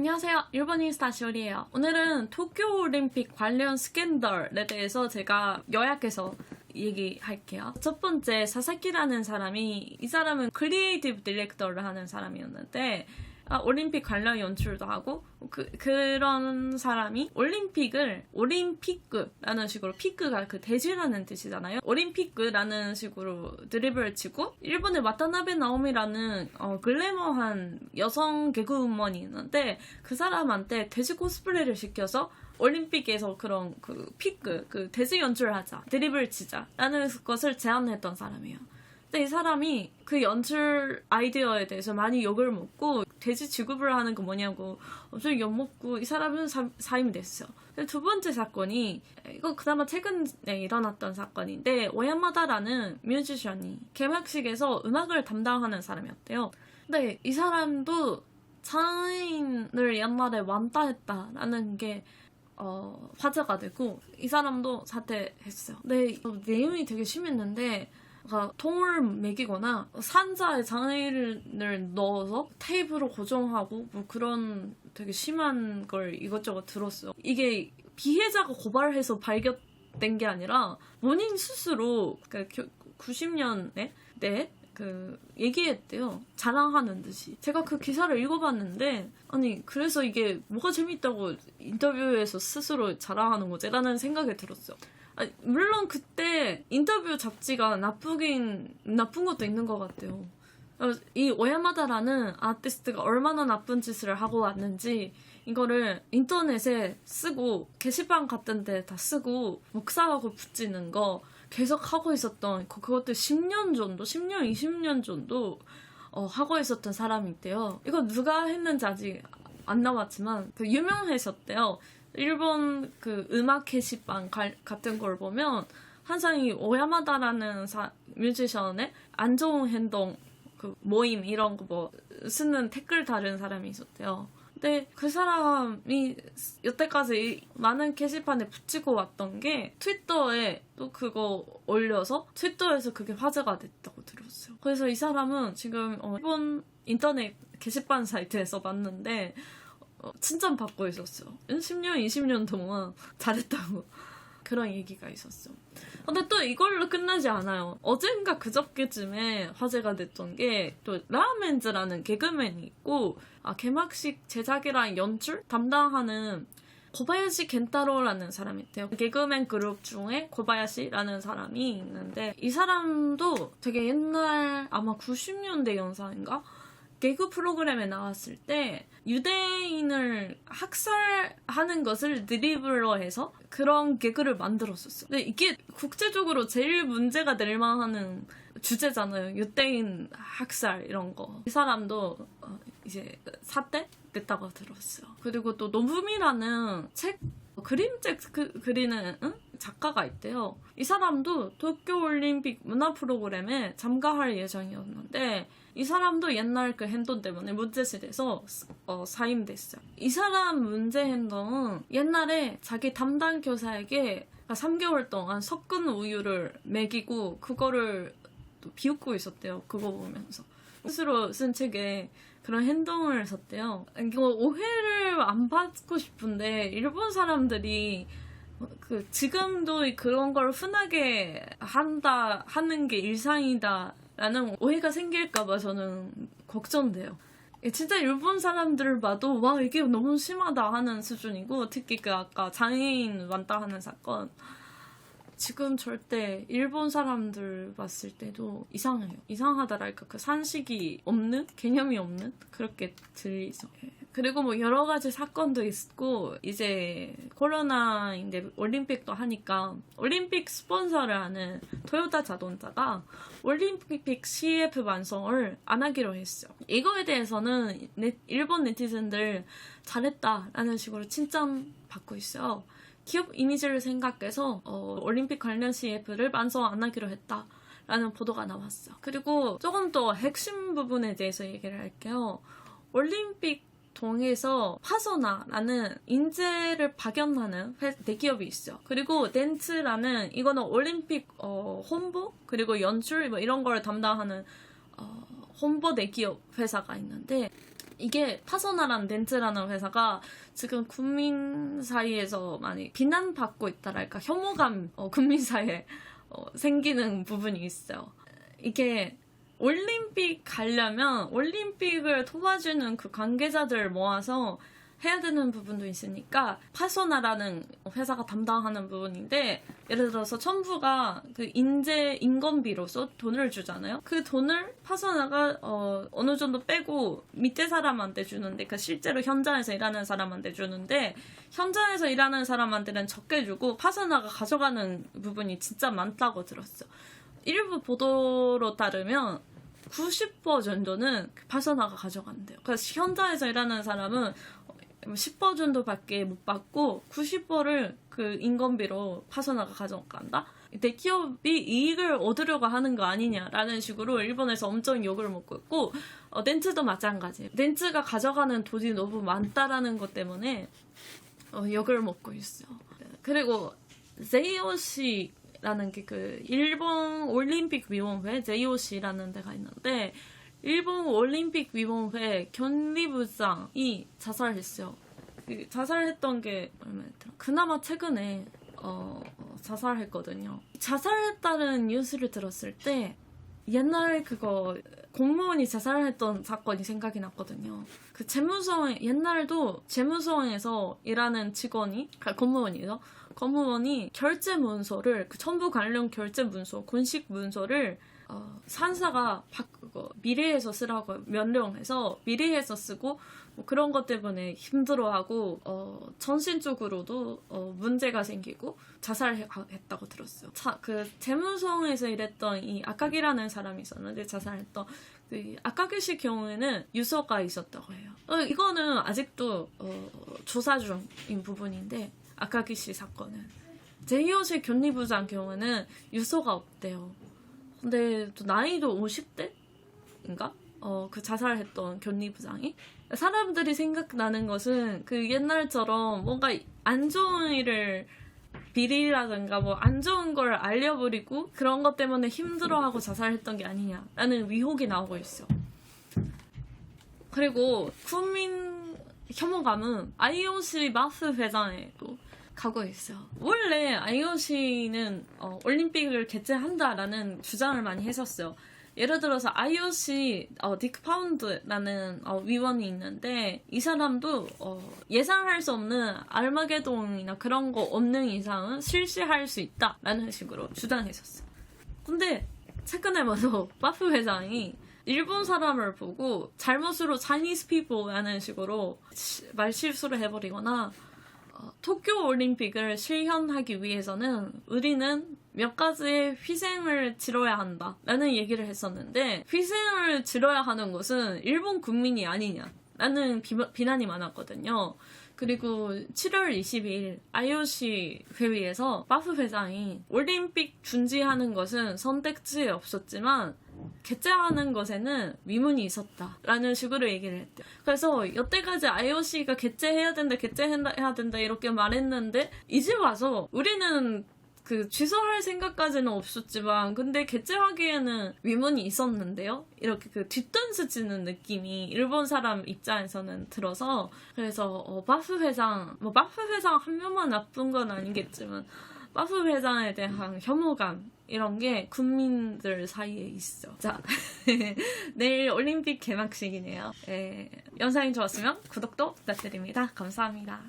안녕하세요. 일본 인스타 시오리예요. 오늘은 도쿄올림픽 관련 스캔들에 대해서 제가 요약해서 얘기할게요. 첫 번째 사사키라는 사람이 이 사람은 크리에이티브 디렉터를 하는 사람이었는데 아, 올림픽 관련 연출도 하고 그, 그런 사람이 올림픽을 올림픽급라는 식으로 피크가 그 대지라는 뜻이잖아요. 올림픽급라는 식으로 드리블을 치고 일본의 와타나베 나오미라는 어, 글래머한 여성 개그우먼이 있는데 그 사람한테 돼지 코스프레를 시켜서 올림픽에서 그런 그 피크 그 돼지 연출하자 드리블 치자라는 것을 제안했던 사람이에요. 근데 이 사람이 그 연출 아이디어에 대해서 많이 욕을 먹고 돼지 취급을 하는 거 뭐냐고 엄청 욕먹고 이 사람은 사, 사임이 됐어요. 근데 두 번째 사건이 이거 그나마 최근에 일어났던 사건인데 오야마다라는 뮤지션이 개막식에서 음악을 담당하는 사람이었대요. 근데 이 사람도 장애인을 옛날에 완따했다라는 게 어, 화제가 되고 이 사람도 사퇴했어요. 근데 내용이 되게 심했는데 통을 매기거나 산자에 장애인을 넣어서 테이프로 고정하고 뭐 그런 되게 심한 걸 이것저것 들었어요. 이게 피해자가 고발해서 발견된 게 아니라 본인 스스로 그러니까 90년에 네? 그 얘기했대요. 자랑하는 듯이. 제가 그 기사를 읽어봤는데 아니 그래서 이게 뭐가 재밌다고 인터뷰에서 스스로 자랑하는 거지라는 생각이 들었어요. 물론 그때 인터뷰 잡지가 나쁘긴 나쁜 것도 있는 것 같아요. 이 오야마다라는 아티스트가 얼마나 나쁜 짓을 하고 왔는지 이거를 인터넷에 쓰고 게시판 같은 데 다 쓰고 목사하고 붙이는 거 계속 하고 있었던 그- 그것도 10년 정도 10년 20년 정도 어, 하고 있었던 사람이 있대요 이거 누가 했는지 아직 안 나왔지만 그 유명해졌대요 일본 그 음악 게시판 가- 같은 걸 보면 항상 이 오야마다라는 사, 뮤지션의 안 좋은 행동 그 모임 이런 거 뭐 쓰는 댓글 다른 사람이 있었대요. 근데 그 사람이 여태까지 많은 게시판에 붙이고 왔던 게 트위터에 또 그거 올려서 트위터에서 그게 화제가 됐다고 들었어요. 그래서 이 사람은 지금 어, 일본 인터넷 게시판 사이트에서 봤는데 어, 칭찬받고 있었어요. 10년, 20년 동안 잘했다고 그런 얘기가 있었어. 근데 또 이걸로 끝나지 않아요. 어젠가 그저께쯤에 화제가 됐던 게 또 라멘즈라는 개그맨이 있고 아, 개막식 제작이랑 연출 담당하는 고바야시 켄타로라는 사람이 있대요. 개그맨 그룹 중에 고바야시라는 사람이 있는데 이 사람도 되게 옛날 아마 90년대 영상인가? 개그 프로그램에 나왔을 때 유대인을 학살하는 것을 드리블로 해서 그런 개그를 만들었었어. 근데 이게 국제적으로 제일 문제가 될 만한 주제잖아요. 유대인 학살 이런 거. 이 사람도 어, 이제 사태 됐다고 들었어요. 그리고 또 노부미라는 책 그림책 그, 그리는 응? 작가가 있대요. 이 사람도 도쿄올림픽 문화 프로그램에 참가할 예정이었는데 이 사람도 옛날 그 행동 때문에 문제실에서 어, 사임됐어요. 이 사람 문제 행동은 옛날에 자기 담당 교사에게 3개월 동안 섞은 우유를 먹이고 그거를 또 비웃고 있었대요. 그거 보면서. 스스로 쓴 책에 그런 행동을 썼대요. 이거 오해를 안 받고 싶은데 일본 사람들이 그 지금도 그런 걸 흔하게 한다 하는 게 일상이다라는 오해가 생길까봐 저는 걱정돼요. 진짜 일본 사람들을 봐도 와 이게 너무 심하다 하는 수준이고 특히 그 아까 장애인 완다 하는 사건 지금 절대 일본 사람들 봤을 때도 이상해요. 이상하다랄까 그 산식이 없는 개념이 없는 그렇게 들리죠. 그리고 뭐 여러 가지 사건도 있고 이제 코로나인데 올림픽도 하니까 올림픽 스폰서를 하는 토요타 자동차가 올림픽 CF 완성을 안 하기로 했어요. 이거에 대해서는 네, 일본 네티즌들 잘했다라는 식으로 칭찬 받고 있어요. 기업 이미지를 생각해서 어, 올림픽 관련 CF를 완성 안 하기로 했다. 라는 보도가 나왔어. 그리고 조금 더 핵심 부분에 대해서 얘기를 할게요. 올림픽 동에서 파소나라는 인재를 박연하는 회, 대기업이 있어. 그리고 덴츠라는 이거는 올림픽 어, 홍보 그리고 연출 뭐 이런 걸 담당하는 어, 홍보 대기업 회사가 있는데 이게 파소나란 덴트라는 회사가 지금 국민 사이에서 많이 비난받고 있다랄까 혐오감 어, 국민 사이에 어, 생기는 부분이 있어요. 이게 올림픽 가려면 올림픽을 도와주는 그 관계자들 모아서 해야 되는 부분도 있으니까 파소나라는 회사가 담당하는 부분인데 예를 들어서 첨부가 그 인재 인건비로서 돈을 주잖아요. 그 돈을 파소나가 어, 어느 정도 빼고 밑에 사람한테 주는데 그 실제로 현장에서 일하는 사람한테 주는데 현장에서 일하는 사람한테는 적게 주고 파소나가 가져가는 부분이 진짜 많다고 들었어. 일부 보도로 따르면 90% 정도는 그 파소나가 가져간대요. 그래서 현장에서 일하는 사람은 10% 정도밖에 못 받고 90%를 그 인건비로 파소나가 가져간다? 대기업이 이익을 얻으려고 하는 거 아니냐라는 식으로 일본에서 엄청 욕을 먹고 있고 어, 덴츠도 마찬가지예요. 덴츠가 가져가는 돈이 너무 많다라는 것 때문에 어, 욕을 먹고 있어요. 그리고 JOC 라는 게 그 일본 올림픽 위원회 JOC라는 데가 있는데 일본 올림픽 위원회 견리부장이 자살했어요. 그 자살했던 게 얼마였더라? 그나마 최근에 어, 자살했거든요. 자살했다는 뉴스를 들었을 때 옛날 그거 공무원이 자살했던 사건이 생각이 났거든요. 그 재무서 옛날도 재무서에서 일하는 직원이 아, 공무원이죠. 공무원이 결제 문서를 그 첨부 관련 결제 문서, 공식 문서를 어, 산사가 바, 그거, 미래에서 쓰라고 명령해서 미래에서 쓰고 뭐 그런 것 때문에 힘들어하고 어, 정신적으로도 어, 문제가 생기고 자살했다고 들었어요. 자, 그 재무성에서 일했던 이 아카기라는 사람이 있었는데 자살했던 그 아카기 씨 경우에는 유서가 있었다고 해요. 어, 이거는 아직도 어, 조사 중인 부분인데 아카기 씨 사건은 제이오시 견리부장 경우는 유서가 없대요. 근데 또 나이도 50대인가? 어, 그 자살했던 견리 부장이 사람들이 생각나는 것은 그 옛날처럼 뭔가 안 좋은 일을 비리라든가 뭐 안 좋은 걸 알려버리고 그런 것 때문에 힘들어하고 자살했던 게 아니냐라는 위혹이 나오고 있어. 그리고 국민 혐오감은 IOC 마스 회장에도 가고 있어요. 원래 IOC는 어, 올림픽을 개최한다라는 주장을 많이 했었어요. 예를 들어서 IOC 어, 딕 파운드라는 어, 위원이 있는데 이 사람도 어, 예상할 수 없는 알마게돈이나 그런 거 없는 이상은 실시할 수 있다라는 식으로 주장했었어요. 근데 최근에 봐서 바프 회장이 일본 사람을 보고 잘못으로 Chinese people라는 식으로 말 실수를 해버리거나 어, 도쿄 올림픽을 실현하기 위해서는 우리는 몇 가지의 희생을 치러야 한다 라는 얘기를 했었는데 희생을 치러야 하는 것은 일본 국민이 아니냐 라는 비, 비난이 많았거든요. 그리고 7월 22일 IOC 회의에서 바프 회장이 올림픽 중지하는 것은 선택지에 없었지만 개최하는 것에는 위문이 있었다라는 식으로 얘기를 했대요. 그래서 여태까지 IOC가 개최해야 된다, 개최해야 된다 이렇게 말했는데 이제 와서 우리는 그 취소할 생각까지는 없었지만 근데 개최하기에는 위문이 있었는데요. 이렇게 그 뒷단수 치는 느낌이 일본 사람 입장에서는 들어서 그래서 어, 바프 회장 뭐 바프 회장 한 명만 나쁜 건 아니겠지만 바프 회장에 대한 혐오감 이런 게 국민들 사이에 있어. 자, 내일 올림픽 개막식이네요. 예, 영상이 좋았으면 구독도 부탁드립니다. 감사합니다.